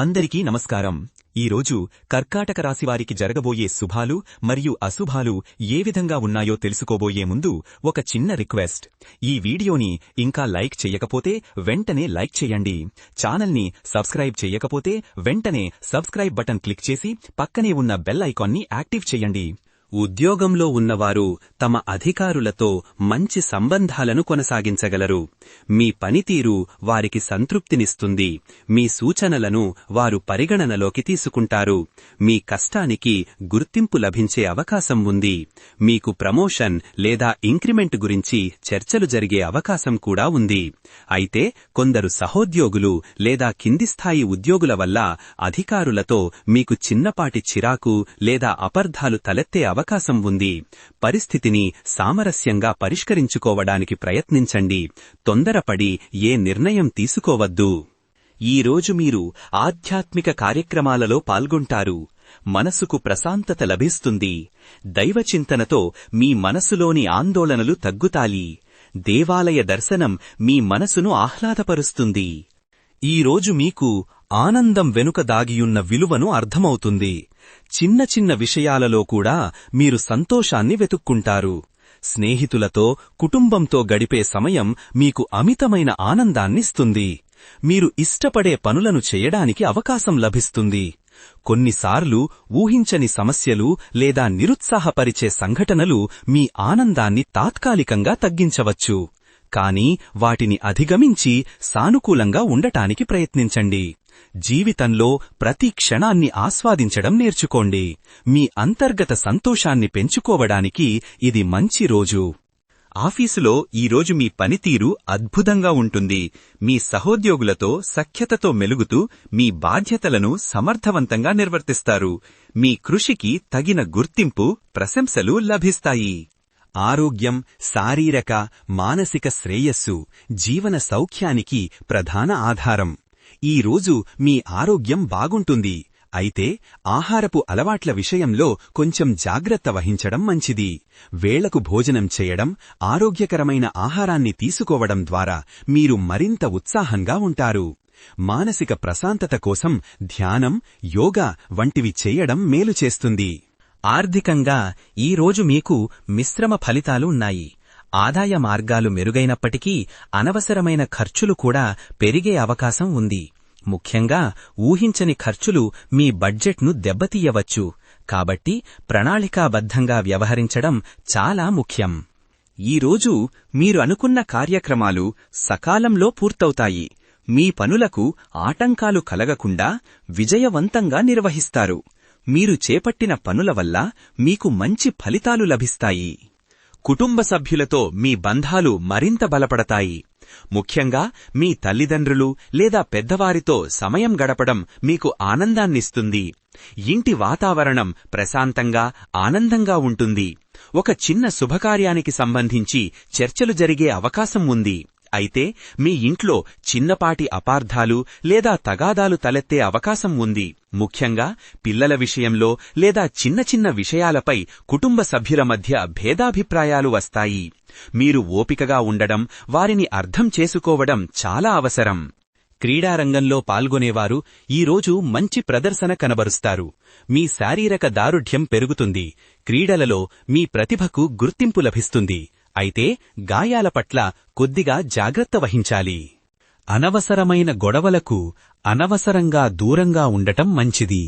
అందరికీ నమస్కారం. ఈరోజు కర్కాటక రాశివారికి జరగబోయే శుభాలు మరియు అశుభాలు ఏ విధంగా ఉన్నాయో తెలుసుకోబోయే ముందు ఒక చిన్న రిక్వెస్ట్. ఈ వీడియోని ఇంకా లైక్ చెయ్యకపోతే వెంటనే లైక్ చేయండి. ఛానల్ని సబ్స్క్రైబ్ చెయ్యకపోతే వెంటనే సబ్స్క్రైబ్ బటన్ క్లిక్ చేసి పక్కనే ఉన్న బెల్ ఐకాన్ని యాక్టివ్ చేయండి. ఉద్యోగంలో ఉన్నవారు తమ అధికారులతో మంచి సంబంధాలను కొనసాగించగలరు. మీ పనితీరు వారికి సంతృప్తినిస్తుంది. మీ సూచనలను వారు పరిగణనలోకి తీసుకుంటారు. మీ కష్టానికి గుర్తింపు లభించే అవకాశం ఉంది. మీకు ప్రమోషన్ లేదా ఇంక్రిమెంట్ గురించి చర్చలు జరిగే అవకాశం కూడా ఉంది. అయితే కొందరు సహోద్యోగులు లేదా కింది స్థాయి ఉద్యోగుల వల్ల అధికారులతో మీకు చిన్నపాటి చిరాకు లేదా అపర్ధాలు తలెత్తే అవకాశం ఉంది. పరిస్థితిని సామరస్యంగా పరిష్కరించుకోవడానికి ప్రయత్నించండి. తొందరపడి ఏ నిర్ణయం తీసుకోవద్దు. ఈరోజు మీరు ఆధ్యాత్మిక కార్యక్రమాలలో పాల్గొంటారు. మనసుకు ప్రశాంతత లభిస్తుంది. దైవచింతనతో మీ మనసులోని ఆందోళనలు తగ్గుతాయి. దేవాలయ దర్శనం మీ మనసును ఆహ్లాదపరుస్తుంది. ఈరోజు మీకు ఆనందం వెనుక దాగియున్న విలువను అర్థమవుతుంది. చిన్న చిన్న విషయాలలో కూడా మీరు సంతోషాన్ని వెతుక్కుంటారు. స్నేహితులతో కుటుంబంతో గడిపే సమయం మీకు అమితమైన ఆనందాన్నిస్తుంది మీరు ఇష్టపడే పనులను చేయడానికి అవకాశం లభిస్తుంది. కొన్నిసార్లు ఊహించని సమస్యలు లేదా నిరుత్సాహపరిచే సంఘటనలు మీ ఆనందాన్ని తాత్కాలికంగా తగ్గించవచ్చు. కాని వాటిని అధిగమించి సానుకూలంగా ఉండటానికి ప్రయత్నించండి. జీవితంలో ప్రతి క్షణాన్ని ఆస్వాదించడం నేర్చుకోండి. మీ అంతర్గత సంతోషాన్ని పెంచుకోవడానికి ఇది మంచి రోజు. ఆఫీసులో ఈరోజు మీ పనితీరు అద్భుతంగా ఉంటుంది. మీ సహోద్యోగులతో సఖ్యతతో మెలుగుతూ మీ బాధ్యతలను సమర్థవంతంగా నిర్వర్తిస్తారు. మీ కృషికి తగిన గుర్తింపు ప్రశంసలు లభిస్తాయి. ఆరోగ్యం శారీరక మానసిక శ్రేయస్సు జీవన సౌఖ్యానికి ప్రధాన ఆధారం. ఈరోజు మీ ఆరోగ్యం బాగుంటుంది. అయితే ఆహారపు అలవాట్ల విషయంలో కొంచెం జాగ్రత్త వహించడం మంచిది. వేళకు భోజనం చేయడం ఆరోగ్యకరమైన ఆహారాన్ని తీసుకోవడం ద్వారా మీరు మరింత ఉత్సాహంగా ఉంటారు. మానసిక ప్రశాంతత కోసం ధ్యానం యోగా వంటివి చేయడం మేలు చేస్తుంది. ఆర్థికంగా ఈరోజు మీకు మిశ్రమ ఫలితాలు ఉన్నాయి. ఆదాయ మార్గాలు మెరుగైనప్పటికీ అనవసరమైన ఖర్చులు కూడా పెరిగే అవకాశం ఉంది. ముఖ్యంగా ఊహించని ఖర్చులు మీ బడ్జెట్ను దెబ్బతీయవచ్చు. కాబట్టి ప్రణాళికాబద్ధంగా వ్యవహరించడం చాలా ముఖ్యం. ఈరోజు మీరు అనుకున్న కార్యక్రమాలు సకాలంలో పూర్తవుతాయి. మీ పనులకు ఆటంకాలు కలగకుండా విజయవంతంగా నిర్వహిస్తారు. మీరు చేపట్టిన పనుల వల్ల మీకు మంచి ఫలితాలు లభిస్తాయి. కుటుంబ సభ్యులతో మీ బంధాలు మరింత బలపడతాయి. ముఖ్యంగా మీ తల్లిదండ్రులు లేదా పెద్దవారితో సమయం గడపడం మీకు ఆనందాన్నిస్తుంది. ఇంటి వాతావరణం ప్రశాంతంగా ఆనందంగా ఉంటుంది. ఒక చిన్న శుభకార్యానికి సంబంధించి చర్చలు జరిగే అవకాశం ఉంది. అయితే మీ ఇంట్లో చిన్నపాటి అపార్థాలు లేదా తగాదాలు తలెత్తే అవకాశం ఉంది. ముఖ్యంగా పిల్లల విషయంలో లేదా చిన్న చిన్న విషయాలపై కుటుంబ సభ్యుల మధ్య భేదాభిప్రాయాలు వస్తాయి. మీరు ఓపికగా ఉండడం వారిని అర్థం చేసుకోవడం చాలా అవసరం. క్రీడారంగంలో పాల్గొనేవారు ఈరోజు మంచి ప్రదర్శన కనబరుస్తారు. మీ శారీరక దారుఢ్యం పెరుగుతుంది. క్రీడలలో మీ ప్రతిభకు గుర్తింపు లభిస్తుంది. అయితే గాయాల పట్ల కొద్దిగా జాగ్రత్త వహించాలి. అనవసరమైన గొడవలకు అనవసరంగా దూరంగా ఉండటం మంచిది.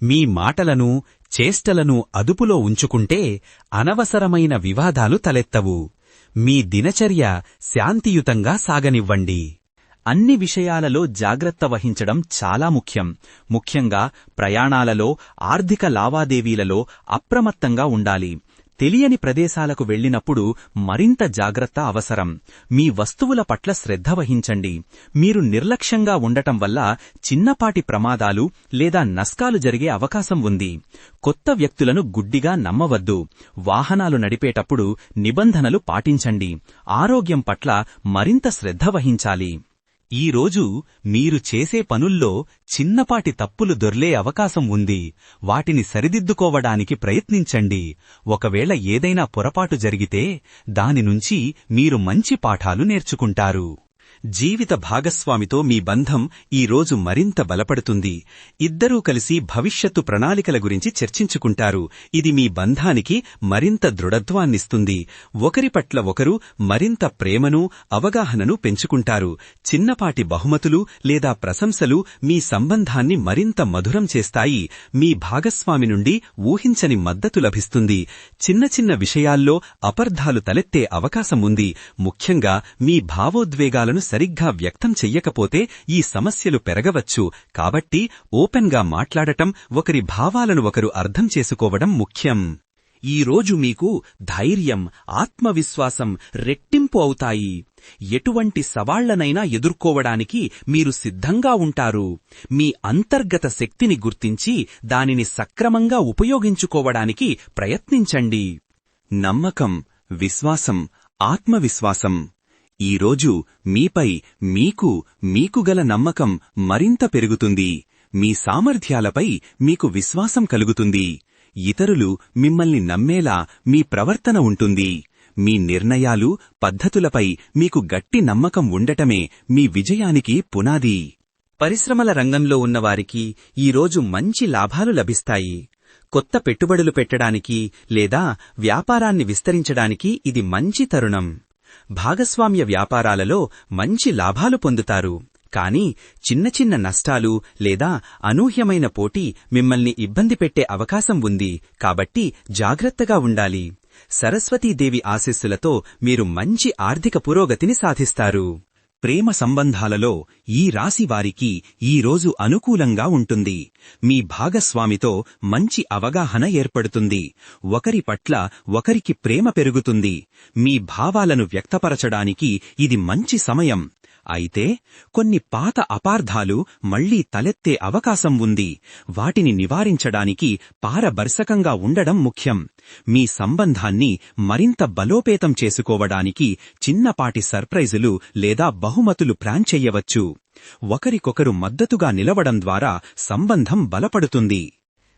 మీ మాటలను చేష్టలను అదుపులో ఉంచుకుంటే అనవసరమైన వివాదాలు తలెత్తవు. మీ దినచర్య శాంతియుతంగా సాగనివ్వండి. అన్ని విషయాలలో జాగ్రత్త వహించడం చాలా ముఖ్యం. ముఖ్యంగా ప్రయాణాలలో ఆర్థిక లావాదేవీలలో అప్రమత్తంగా ఉండాలి. తెలియని ప్రదేశాలకు వెళ్ళినప్పుడు మరింత జాగ్రత్త అవసరం. మీ వస్తువుల పట్ల శ్రద్ధ వహించండి. మీరు నిర్లక్ష్యంగా ఉండటం వల్ల చిన్నపాటి ప్రమాదాలు లేదా నష్టాలు జరిగే అవకాశం ఉంది. కొత్త వ్యక్తులను గుడ్డిగా నమ్మవద్దు. వాహనాలు నడిపేటప్పుడు నిబంధనలు పాటించండి. ఆరోగ్యం పట్ల మరింత శ్రద్ధ వహించాలి. ఈ రోజు మీరు చేసే పనుల్లో చిన్నపాటి తప్పులు దొర్లే అవకాశం ఉంది. వాటిని సరిదిద్దుకోవడానికి ప్రయత్నించండి. ఒకవేళ ఏదైనా పొరపాటు జరిగితే దాని నుంచి మీరు మంచి పాఠాలు నేర్చుకుంటారు. జీవిత భాగస్వామితో మీ బంధం ఈ రోజు మరింత బలపడుతుంది. ఇద్దరూ కలిసి భవిష్యత్తు ప్రణాళికల గురించి చర్చించుకుంటారు. ఇది మీ బంధానికి మరింత దృఢత్వాన్నిస్తుంది. ఒకరి పట్ల ఒకరు మరింత ప్రేమను అవగాహనను పెంచుకుంటారు. చిన్నపాటి బహుమతులు లేదా ప్రశంసలు మీ సంబంధాన్ని మరింత మధురం చేస్తాయి. మీ భాగస్వామి నుండి ఊహించని మద్దతు లభిస్తుంది. చిన్న చిన్న విషయాల్లో అపర్ధాలు తలెత్తే అవకాశం ఉంది ముఖ్యంగా మీ భావోద్వేగాలను సరిగ్గా వ్యక్తం చెయ్యకపోతే ఈ సమస్యలు పెరగవచ్చు. కాబట్టి ఓపెన్గా మాట్లాడటం ఒకరి భావాలను ఒకరు అర్థం చేసుకోవడం ముఖ్యం. ఈ రోజు మీకు ధైర్యం ఆత్మవిశ్వాసం రెట్టింపు అవుతాయి. ఎటువంటి సవాళ్ళనైనా ఎదుర్కోవడానికి మీరు సిద్ధంగా ఉంటారు. మీ అంతర్గత శక్తిని గుర్తించి దానిని సక్రమంగా ఉపయోగించుకోవడానికి ప్రయత్నించండి. నమ్మకం విశ్వాసం ఆత్మవిశ్వాసం. ఈరోజు మీపై మీకు మీకు గల నమ్మకం మరింత పెరుగుతుంది. మీ సామర్థ్యాలపై మీకు విశ్వాసం కలుగుతుంది. ఇతరులు మిమ్మల్ని నమ్మేలా మీ ప్రవర్తన ఉంటుంది. మీ నిర్ణయాలు పద్ధతులపై మీకు గట్టి నమ్మకం ఉండటమే మీ విజయానికి పునాది. పరిశ్రమల రంగంలో ఉన్నవారికి ఈరోజు మంచి లాభాలు లభిస్తాయి. కొత్త పెట్టుబడులు పెట్టడానికి లేదా వ్యాపారాన్ని విస్తరించడానికి ఇది మంచి తరుణం. భాగస్వామ్య వ్యాపారాలలో మంచి లాభాలు పొందుతారు. కానీ చిన్న చిన్న నష్టాలు లేదా అనూహ్యమైన పోటీ మిమ్మల్ని ఇబ్బంది పెట్టే అవకాశం ఉంది. కాబట్టి జాగ్రత్తగా ఉండాలి. సరస్వతీదేవి ఆశీస్సులతో మీరు మంచి ఆర్థిక పురోగతిని సాధిస్తారు. ప్రేమ సంబంధాలలో ఈ రాశి వారికి ఈ రోజు అనుకూలంగా ఉంటుంది. మీ భాగస్వామితో మంచి అవగాహన ఏర్పడుతుంది. ఒకరి పట్ల ఒకరికి ప్రేమ పెరుగుతుంది. మీ భావాలను వ్యక్తపరచడానికి ఇది మంచి సమయం. అయితే కొన్ని పాత అపార్థాలు మళ్ళీ తలెత్తే అవకాశం ఉంది. వాటిని నివారించడానికి పారదర్శకంగా ఉండడం ముఖ్యం. మీ సంబంధాన్ని మరింత బలోపేతం చేసుకోవడానికి చిన్నపాటి సర్ప్రైజులు లేదా బహుమతులు ప్లాన్ చెయ్యవచ్చు ఒకరికొకరు మద్దతుగా నిలవడం ద్వారా సంబంధం బలపడుతుంది.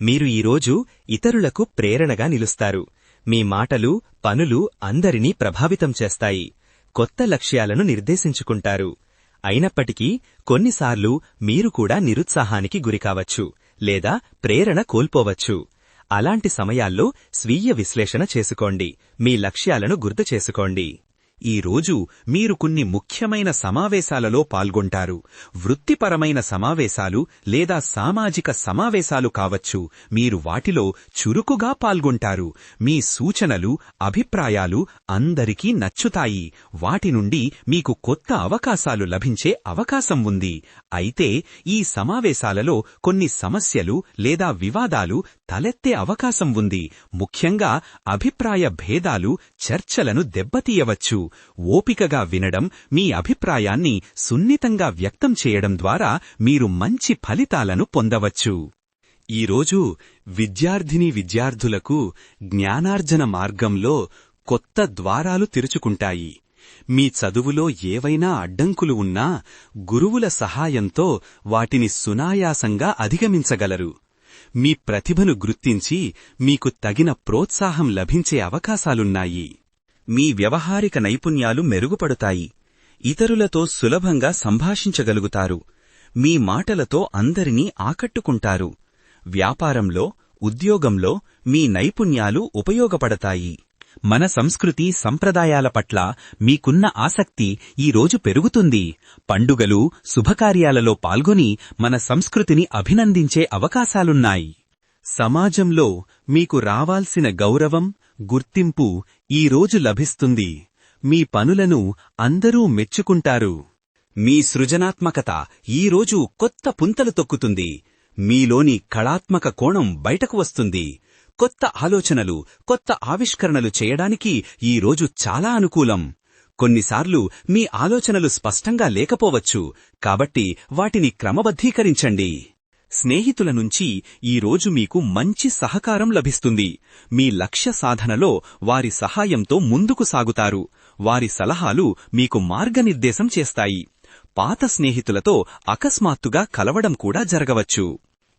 మీరు ఈరోజు ఇతరులకు ప్రేరణగా నిలుస్తారు. మీ మాటలు పనులు అందరినీ ప్రభావితం చేస్తాయి. కొత్త లక్ష్యాలను నిర్దేశించుకుంటారు. అయినప్పటికీ కొన్నిసార్లు మీరు కూడా నిరుత్సాహానికి గురికావచ్చు లేదా ప్రేరణ కోల్పోవచ్చు. అలాంటి సమయాల్లో స్వీయ విశ్లేషణ చేసుకోండి. మీ లక్ష్యాలను గుర్తు చేసుకోండి. ఈ రోజు మీరు కొన్ని ముఖ్యమైన సమావేశాలలో పాల్గొంటారు. వృత్తిపరమైన సమావేశాలు లేదా సామాజిక సమావేశాలు కావచ్చు. మీరు వాటిలో చురుకుగా పాల్గొంటారు. మీ సూచనలు అభిప్రాయాలు అందరికీ నచ్చుతాయి. వాటి నుండి మీకు కొత్త అవకాశాలు లభించే అవకాశం ఉంది. అయితే ఈ సమావేశాలలో కొన్ని సమస్యలు లేదా వివాదాలు తలెత్తే అవకాశం ఉంది. ముఖ్యంగా అభిప్రాయ భేదాలు చర్చలను దెబ్బతీయవచ్చు. ఓపికగా వినడం మీ అభిప్రాయాన్ని సున్నితంగా వ్యక్తం చేయడం ద్వారా మీరు మంచి ఫలితాలను పొందవచ్చు. ఈరోజు విద్యార్థిని విద్యార్థులకు జ్ఞానార్జన మార్గంలో కొత్త ద్వారాలు తెరుచుకుంటాయి. మీ చదువులో ఏవైనా అడ్డంకులు ఉన్నా గురువుల సహాయంతో వాటిని సునాయాసంగా అధిగమించగలరు. మీ ప్రతిభను గుర్తించి మీకు తగిన ప్రోత్సాహం లభించే అవకాశాలున్నాయి. మీ వ్యవహారిక నైపుణ్యాలు మెరుగుపడతాయి. ఇతరులతో సులభంగా సంభాషించగలుగుతారు. మీ మాటలతో అందరినీ ఆకట్టుకుంటారు. వ్యాపారంలో ఉద్యోగంలో మీ నైపుణ్యాలు ఉపయోగపడతాయి. మన సంస్కృతి సంప్రదాయాల పట్ల మీకున్న ఆసక్తి ఈరోజు పెరుగుతుంది. పండుగలు శుభకార్యాలలో పాల్గొని మన సంస్కృతిని అభినందించే అవకాశాలున్నాయి. సమాజంలో మీకు రావాల్సిన గౌరవం గుర్తింపు ఈరోజు లభిస్తుంది. మీ పనులను అందరూ మెచ్చుకుంటారు. మీ సృజనాత్మకత ఈరోజు కొత్త పుంతలు తొక్కుతుంది. మీలోని కళాత్మక కోణం బయటకు వస్తుంది. కొత్త ఆలోచనలు కొత్త ఆవిష్కరణలు చేయడానికి ఈ రోజు చాలా అనుకూలం. కొన్నిసార్లు మీ ఆలోచనలు స్పష్టంగా లేకపోవచ్చు కాబట్టి వాటిని క్రమబద్ధీకరించండి. స్నేహితుల నుంచి ఈ రోజు మీకు మంచి సహకారం లభిస్తుంది. మీ లక్ష్య సాధనలో వారి సహాయంతో ముందుకు సాగుతారు. వారి సలహాలు మీకు మార్గనిర్దేశం చేస్తాయి. పాత స్నేహితులతో అకస్మాత్తుగా కలవడం కూడా జరగవచ్చు.